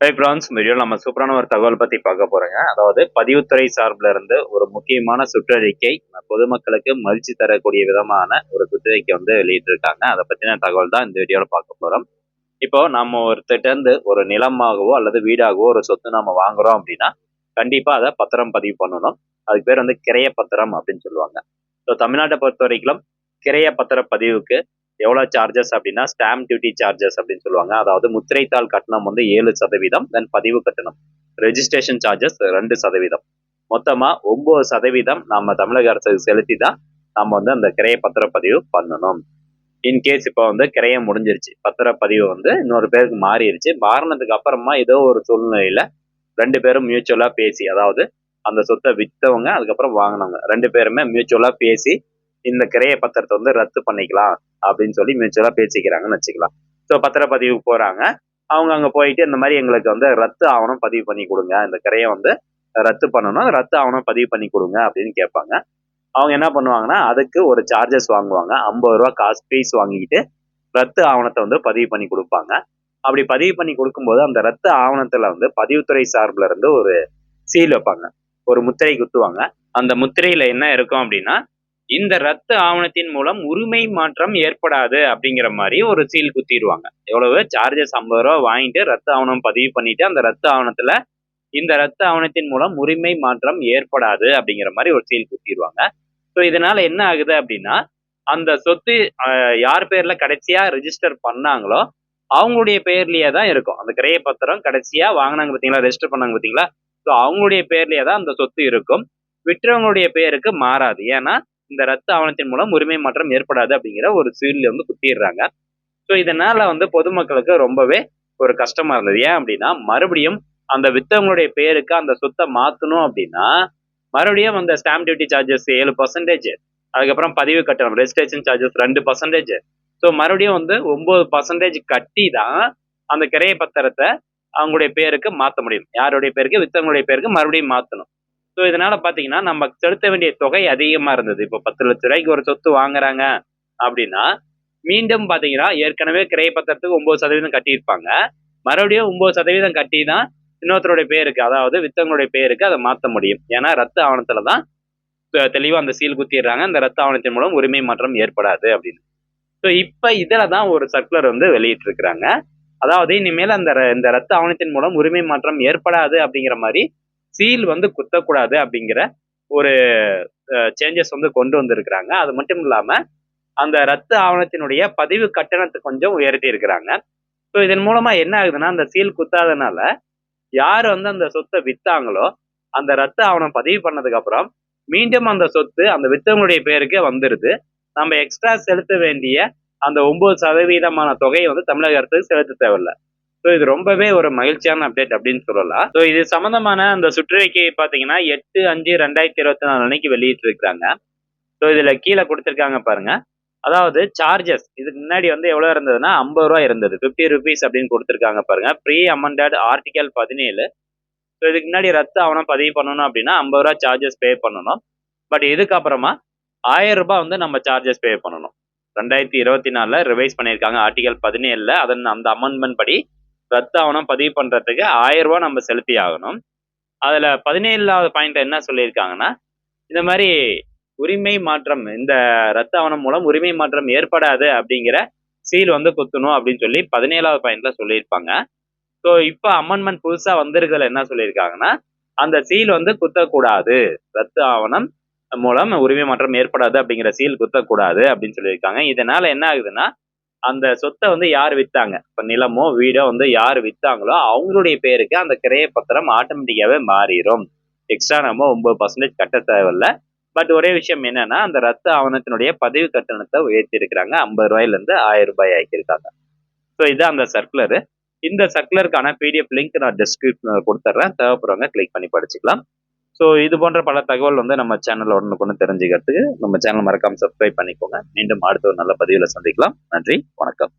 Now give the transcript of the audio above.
France வீடியோவில் நம்ம சூப்பரான ஒரு தகவல் பத்தி பார்க்க போறோங்க. அதாவது பதிவுத்துறை சார்பில் இருந்து ஒரு முக்கியமான சுற்றறிக்கை பொதுமக்களுக்கு மகிழ்ச்சி தரக்கூடிய விதமான ஒரு சுற்றறிக்கை வந்து வெளியிட்டிருக்காங்க. அதை பத்தின தகவல் தான் இந்த வீடியோவில் பார்க்க போறோம். இப்போ நம்ம ஒருத்தட்ட இருந்து ஒரு நிலமாகவோ அல்லது வீடாகவோ ஒரு சொத்து நம்ம வாங்குறோம் அப்படின்னா கண்டிப்பா அதை பத்திரம் பதிவு பண்ணணும். அதுக்கு பேர் வந்து கிரைய பத்திரம் அப்படின்னு சொல்லுவாங்க. ஸோ தமிழ்நாட்டை பொறுத்த வரைக்கும் கிரைய பத்திர பதிவுக்கு எவ்வளோ சார்ஜஸ் அப்படின்னா ஸ்டாம்ப் டியூட்டி சார்ஜஸ் அப்படின்னு சொல்லுவாங்க. அதாவது முத்திரைத்தாள் கட்டணம் வந்து ஏழு சதவீதம் தென் பதிவு கட்டணம். ரெஜிஸ்ட்ரேஷன் சார்ஜஸ் ரெண்டு சதவீதம். மொத்தமாக ஒன்பது சதவீதம் நம்ம தமிழக அரசுக்கு செலுத்தி தான் நம்ம வந்து அந்த கிரைய பத்திரப்பதிவு பண்ணணும். இன்கேஸ் இப்போ வந்து கிரையம் முடிஞ்சிருச்சு பத்திரப்பதிவு வந்து இன்னொரு பேருக்கு மாறிடுச்சு மாறினதுக்கு அப்புறமா ஏதோ ஒரு சூழ்நிலையில் ரெண்டு பேரும் மியூச்சுவலாக பேசி அதாவது அந்த சொத்தை விற்றவங்க அதுக்கப்புறம் வாங்கினவங்க. ரெண்டு பேருமே மியூச்சுவலாக பேசி இந்த கிரைய பத்திரத்தை வந்து ரத்து பண்ணிக்கலாம் அப்படின்னு சொல்லி மியூச்சுவலாக பேசிக்கிறாங்கன்னு வச்சுக்கலாம். ஸோ பத்திரப்பதிவு போகிறாங்க அவங்க அங்கே போயிட்டு இந்த மாதிரி எங்களுக்கு வந்து ரத்து ஆவணம் பதிவு பண்ணி கொடுங்க. இந்த கிரையை வந்து ரத்து பண்ணணும். ரத்து ஆவணம் பதிவு பண்ணி கொடுங்க அப்படின்னு கேட்பாங்க. அவங்க என்ன பண்ணுவாங்கன்னா அதுக்கு ஒரு சார்ஜஸ் வாங்குவாங்க. ஐம்பது ரூபா காசு ஃபீஸ் வாங்கிக்கிட்டு ரத்து ஆவணத்தை வந்து பதிவு பண்ணி கொடுப்பாங்க. அப்படி பதிவு பண்ணி கொடுக்கும்போது அந்த ரத்து ஆவணத்தில் வந்து பதிவுத்துறை சார்பில் இருந்து ஒரு சீல் வைப்பாங்க. ஒரு முத்திரை குத்துவாங்க. அந்த முத்திரையில் என்ன இருக்கும் அப்படின்னா இந்த ரத்து ஆவணத்தின் மூலம் உரிமை மாற்றம் ஏற்படாது அப்படிங்கிற மாதிரி ஒரு சீல் குத்திடுவாங்க. எவ்வளவு சார்ஜஸ் ஐம்பது ரூபா வாங்கிட்டு ரத்து ஆவணம் பதிவு பண்ணிட்டு அந்த ரத்து ஆவணத்துல இந்த ரத்த ஆவணத்தின் மூலம் உரிமை மாற்றம் ஏற்படாது அப்படிங்கிற மாதிரி ஒரு சீல் குத்திடுவாங்க. ஸோ இதனால என்ன ஆகுது அப்படின்னா அந்த சொத்து யார் பேர்ல கடைசியா ரிஜிஸ்டர் பண்ணாங்களோ அவங்களுடைய பேர்லயே தான் இருக்கும். அந்த கிரைய பத்திரம் கடைசியா வாங்கினாங்க பார்த்தீங்களா ரெஜிஸ்டர் பண்ணாங்க பார்த்தீங்களா ஸோ அவங்களுடைய பேர்லயே தான் அந்த சொத்து இருக்கும். விற்றவங்களுடைய பேருக்கு மாறாது. ஏன்னா இந்த ரத்த ஆவணத்தின் மூலம் உரிமை மாற்றம் ஏற்படாது அப்படிங்கிற ஒரு சீல் வந்து குத்திடுறாங்க. ஸோ இதனால வந்து பொதுமக்களுக்கு ரொம்பவே ஒரு கஷ்டமா இருந்தது. ஏன் அப்படின்னா மறுபடியும் அந்த வித்தவங்களுடைய பேருக்கு அந்த சொத்தை மாற்றணும் அப்படின்னா மறுபடியும் அந்த ஸ்டாம்ப் டியூட்டி சார்ஜஸ் ஏழு பர்சன்டேஜ் அதுக்கப்புறம் பதிவு கட்டணம் ரெஜிஸ்ட்ரேஷன் சார்ஜஸ் ரெண்டு பர்சன்டேஜ் ஸோ மறுபடியும் வந்து ஒன்பது பர்சன்டேஜ் கட்டி தான் அந்த கிரைய பத்திரத்தை அவங்களுடைய பேருக்கு மாற்ற முடியும். யாருடைய பேருக்கு? வித்தவங்களுடைய பேருக்கு மறுபடியும் மாற்றணும் ஸோ இதனால பார்த்தீங்கன்னா நம்ம செலுத்த வேண்டிய தொகை அதிகமாக இருந்தது. இப்போ பத்து லட்ச ரூபாய்க்கு ஒரு சொத்து வாங்குறாங்க அப்படின்னா மீண்டும் பார்த்தீங்கன்னா ஏற்கனவே கிரைய பத்திரத்துக்கு ஒன்பது சதவீதம் கட்டியிருப்பாங்க. மறுபடியும் ஒன்பது சதவீதம் கட்டி தான் இன்னொருத்தருடைய பேருக்கு அதாவது வித்தவங்களுடைய பேருக்கு அதை மாற்ற முடியும். ஏன்னா ரத்த ஆவணத்துல தான் தெளிவாக அந்த சீல் குத்திடுறாங்க. அந்த ரத்த ஆவணத்தின் மூலம் உரிமை மாற்றம் ஏற்படாது அப்படின்னு. ஸோ இப்போ இதில் தான் ஒரு சர்க்குலர் வந்து வெளியிட்டிருக்கிறாங்க. அதாவது இனிமேல் அந்த இந்த ரத்த ஆவணத்தின் மூலம் உரிமை மாற்றம் ஏற்படாது அப்படிங்கிற மாதிரி சீல் வந்து குத்தக்கூடாது அப்படிங்கிற ஒரு சேஞ்சஸ் வந்து கொண்டு வந்திருக்கிறாங்க. அது மட்டும் இல்லாம அந்த ரத்து ஆவணத்தினுடைய பதிவு கட்டணத்தை கொஞ்சம் உயர்த்தி இருக்கிறாங்க. ஸோ இதன் மூலமா என்ன ஆகுதுன்னா அந்த சீல் குத்தாதனால யார் வந்து அந்த சொத்தை வித்தாங்களோ அந்த ரத்த ஆவணம் பதிவு பண்ணதுக்கு அப்புறம் மீண்டும் அந்த சொத்து அந்த வித்தவங்களுடைய பேருக்கே வந்துருது. நம்ம எக்ஸ்ட்ரா செலுத்த வேண்டிய அந்த ஒன்பது சதவீதமான தொகையை வந்து தமிழக அரசுக்கு செலுத்த தேவையில்லை. ஸோ இது ரொம்பவே ஒரு மகிழ்ச்சியான அப்டேட் அப்படின்னு சொல்லலாம். ஸோ இது சம்மந்தமான அந்த சுற்றறிக்கையை பார்த்தீங்கன்னா எட்டு அஞ்சு ரெண்டாயிரத்தி இருபத்தி நாலு அன்னைக்கு வெளியிட்டு இருக்கிறாங்க ஸோ இதில் கீழே கொடுத்துருக்காங்க பாருங்க. அதாவது சார்ஜஸ் இதுக்கு முன்னாடி வந்து எவ்வளோ இருந்ததுன்னா ஐம்பது ரூபா இருந்தது. ஃபிஃப்டி ருபீஸ் அப்படின்னு கொடுத்துருக்காங்க பாருங்க. ப்ரீ அமெண்டட் ஆர்டிகல் பதினேழு. ஸோ இதுக்கு முன்னாடி ரத்து ஆவணம் பதிவு பண்ணணும் அப்படின்னா ஐம்பது ரூபா சார்ஜஸ் பே பண்ணணும். பட் இதுக்கப்புறமா ஆயிரம் ரூபாய் வந்து நம்ம சார்ஜஸ் பே பண்ணணும். ரெண்டாயிரத்தி இருபத்தி நாலில் ரிவைஸ் பண்ணியிருக்காங்க ஆர்டிகல் பதினேழில். அதன் அந்த அமெண்ட்மெண்ட் படி ரத்த ஆவணம் பதிவு பண்ணுறதுக்கு ஆயிரம் ரூபா நம்ம செலுத்தி ஆகணும். அதில் பதினேழாவது பாயிண்ட் என்ன சொல்லியிருக்காங்கன்னா இந்த மாதிரி உரிமை மாற்றம் இந்த ரத்த ஆவணம் மூலம் உரிமை மாற்றம் ஏற்படாது அப்படிங்கிற சீல் வந்து குத்தணும் அப்படின்னு சொல்லி பதினேழாவது பாயிண்ட்ல சொல்லியிருப்பாங்க. ஸோ இப்போ அமெண்ட்மெண்ட் புதுசா வந்திருக்கிறதுல என்ன சொல்லியிருக்காங்கன்னா அந்த சீல் வந்து குத்தக்கூடாது. ரத்த ஆவணம் மூலம் உரிமை மாற்றம் ஏற்படாது அப்படிங்கிற சீல் குத்தக்கூடாது அப்படின்னு சொல்லியிருக்காங்க. இதனால என்ன ஆகுதுன்னா அந்த சொத்தை வந்து யார் வித்தாங்க? இப்போ நிலமோ வீடோ வந்து யார் வித்தாங்களோ அவங்களுடைய பேருக்கு அந்த கிரைய பத்திரம் ஆட்டோமேட்டிக்காவே மாறிடும் எக்ஸ்ட்ரா நம்ம ஒன்பது பர்சன்டேஜ் கட்ட தேவையில்ல. பட் ஒரே விஷயம் என்னன்னா அந்த ரத்த ஆவணத்தினுடைய பதிவு கட்டணத்தை உயர்த்தி இருக்கிறாங்க ஐம்பது ரூபாயிலேருந்து ஆயிரம் ரூபாய் ஆக்கியிருக்காங்க. ஸோ இதுதான் அந்த சர்க்குலரு இந்த சர்க்குலருக்கான பிடிஎஃப் லிங்க் நான் டிஸ்கிரிப்ஷன் கொடுத்துட்றேன். தேவைப்படுறவங்க கிளிக் பண்ணி படிச்சுக்கலாம். ஸோ இது போன்ற பல தகவல் வந்து நம்ம சேனல் ஒன்று தெரிஞ்சுக்கிறதுக்கு நம்ம சேனல் மறக்காம சப்ஸ்கிரைப் பண்ணிக்கோங்க. மீண்டும் அடுத்த ஒரு நல்ல பதிவில் சந்திக்கலாம். நன்றி. வணக்கம்.